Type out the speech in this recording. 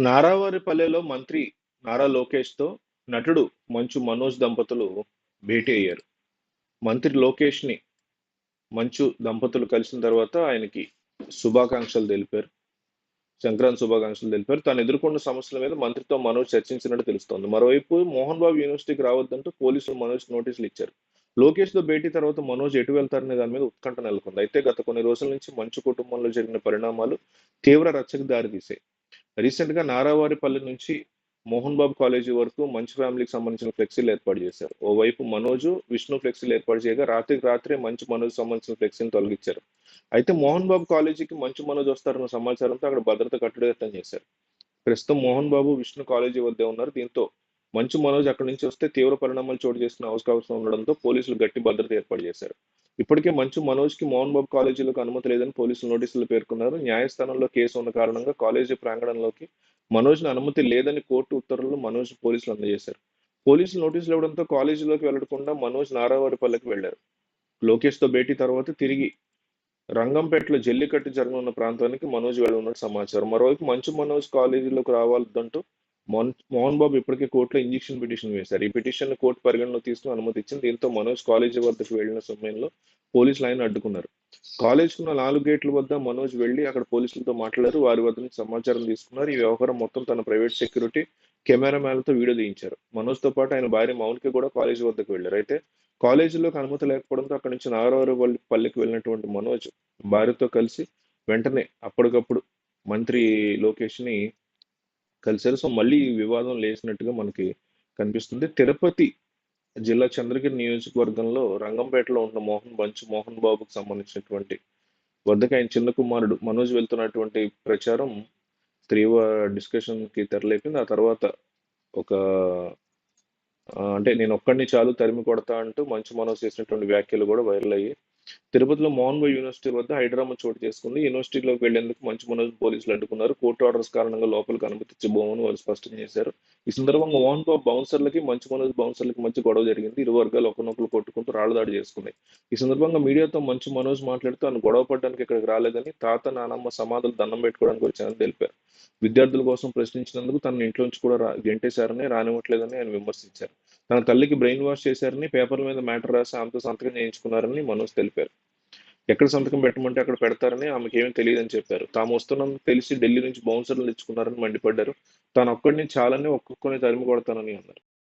నారావారిపల్లెలో మంత్రి నారా లోకేష్‌తో నటుడు మంచు మనోజ్ దంపతులు భేటీ అయ్యారు. మంత్రి లోకేష్‌ని మంచు దంపతులు కలిసిన తర్వాత ఆయనకి శుభాకాంక్షలు తెలిపారు. సంక్రాంతి శుభాకాంక్షలు తెలిపారు. తాను ఎదుర్కొన్న సమస్యల మీద మంత్రితో మనోజ్ చర్చించినట్టు తెలుస్తోంది. మరోవైపు మోహన్ బాబు యూనివర్సిటీకి రావద్దంటూ పోలీసులు మనోజ్ నోటీసులు ఇచ్చారు. లోకేష్‌తో భేటీ తర్వాత మనోజ్ ఎటు వెళ్తారనే దాని మీద ఉత్కంఠ నెలకొంది. అయితే గత కొన్ని రోజుల నుంచి మంచు కుటుంబంలో జరిగిన పరిణామాలు తీవ్ర రచ్చకు దారితీశాయి. రీసెంట్‌గా నారావారిపల్లి నుంచి మోహన్ బాబు కాలేజీ వరకు మంచి ఫ్యామిలీకి సంబంధించిన ఫ్లెక్సీలు ఏర్పాటు చేశారు. ఓవైపు మనోజు, విష్ణు ఫ్లెక్సీలు ఏర్పాటు చేయగా రాత్రికి రాత్రే మంచి మనోజ్ సంబంధించిన ఫ్లెక్సీని తొలగించారు. అయితే మోహన్ బాబు కాలేజీకి మంచు మనోజ్ వస్తారన్న సమాచారంతో అక్కడ భద్రత కట్టుదిట్టం చేశారు. ప్రస్తుతం మోహన్ బాబు, విష్ణు కాలేజీ వద్దే ఉన్నారు. దీంతో మంచు మనోజ్ అక్కడి నుంచి వస్తే తీవ్ర పరిణామాలు చోటు చేసిన అవకాశం ఉండడంతో పోలీసులు గట్టి భద్రత ఏర్పాటు చేశారు. ఇప్పటికే మంచు మనోజ్‌కి మోహన్ బాబు కాలేజీలోకి అనుమతి లేదని పోలీసులు నోటీసులు పేర్కొన్నారు. న్యాయస్థానంలో కేసు ఉన్న కారణంగా కాలేజీ ప్రాంగణంలోకి మనోజ్‌ని అనుమతి లేదని కోర్టు ఉత్తర్వులు మనోజ్ పోలీసులు అందజేశారు. పోలీసులు నోటీసులు ఇవ్వడంతో కాలేజీలోకి వెళ్ళకుండా మనోజ్ నారావారిపల్లెకి వెళ్ళారు. లోకేష్‌తో భేటీ తర్వాత తిరిగి రంగంపేటలో జల్లికట్టు జరగనున్న ప్రాంతానికి మనోజ్ వెళ్ళనున్నట్టు సమాచారం. మరోవైపు మంచు మనోజ్ కాలేజీలోకి రావాలంటూ మోహన్ మోహన్ బాబు ఇప్పటికే కోర్టులో ఇంజక్షన్ పిటిషన్ వేశారు. ఈ పిటిషన్ కోర్టు పరిగణలో తీసుకుని అనుమతి ఇచ్చింది. దీంతో మనోజ్ కాలేజీ వద్దకు వెళ్ళిన సమయంలో పోలీసులు ఆయన అడ్డుకున్నారు. కాలేజీకున్న 4 గేట్ల వద్ద మనోజ్ వెళ్ళి అక్కడ పోలీసులతో మాట్లాడారు. వారి వద్ద నుంచి సమాచారం తీసుకున్నారు. ఈ వ్యవహారం మొత్తం తన ప్రైవేట్ సెక్యూరిటీ, కెమెరామ్యాన్లతో వీడియో తీయించారు. మనోజ్‌తో పాటు ఆయన భార్య మౌన్కి కూడా కాలేజీ వద్దకు వెళ్ళారు. అయితే కాలేజీలోకి అనుమతి లేకపోవడంతో అక్కడి నుంచి నారావారిపల్లికి వెళ్ళినటువంటి మనోజ్ భార్యతో కలిసి వెంటనే అప్పటికప్పుడు మంత్రి లోకేష్‌ని కలిసారు. సో, మళ్ళీ ఈ వివాదం లేచినట్టుగా మనకి కనిపిస్తుంది. తిరుపతి జిల్లా చంద్రగిరి నియోజకవర్గంలో రంగంపేటలో ఉన్న మోహన్ మంచు మోహన్ బాబుకు సంబంధించినటువంటి వద్దకు ఆయన చిన్న కుమారుడు మనోజ్ వెళ్తున్నటువంటి ప్రచారం తీవ్ర డిస్కషన్‌కి తెరలేపింది. ఆ తర్వాత ఒక అంటే నేను ఒక్కడిని చాలు తరిమి కొడతా అంటూ మంచు మనోజ్ చేసినటువంటి వ్యాఖ్యలు కూడా వైరల్ అయ్యాయి. తిరుపతిలో మోహన్ యూనివర్సిటీ వద్ద హైడ్రామా చోటు చేసుకుంది. యూనివర్సిటీలోకి వెళ్ళేందుకు మంచు మనోజ్ పోలీసులు అడ్డుకున్నారు. కోర్టు ఆర్డర్స్ కారణంగా లోపలికి అనుమతించబోమని వారు స్పష్టం చేశారు. ఈ సందర్భంగా మోహన్ బాబు బౌన్సర్లకి, మంచు మనోజ్ బౌన్సర్లకి మధ్య గొడవ జరిగింది. ఇరు వర్గాలు ఒకరినొకరు కొట్టుకుంటూ రాళ్ళదాడి చేసుకున్నాయి. ఈ సందర్భంగా మీడియాతో మంచు మనోజ్ మాట్లాడుతూ తాను గొడవ పడడానికి ఇక్కడికి రాలేదని, తాత, నానమ్మ సమాధులు దండం పెట్టుకోవడానికి వచ్చానని తెలిపారు. విద్యార్థుల కోసం ప్రశ్నించినందుకు తన ఇంట్లో నుంచి కూడా రా గెంటేశారని, రానివ్వట్లేదని ఆయన విమర్శించారు. తన తల్లికి బ్రెయిన్ వాష్ చేశారని, పేపర్ల మీద మ్యాటర్ రాసి ఆమెతో సంతకం చేయించుకున్నారని మనోజ్ తెలిపారు. ఎక్కడ సంతకం పెట్టమంటే అక్కడ పెడతారని ఆమెకేమి తెలియదని చెప్పారు. తాము వస్తున్నందుకు తెలిసి ఢిల్లీ నుంచి బౌన్సర్లు తెచ్చుకున్నారని మండిపడ్డారు. తానొక్కడిని చాలని ఒక్కొక్కరిని తరిమి కొడతానని అన్నారు.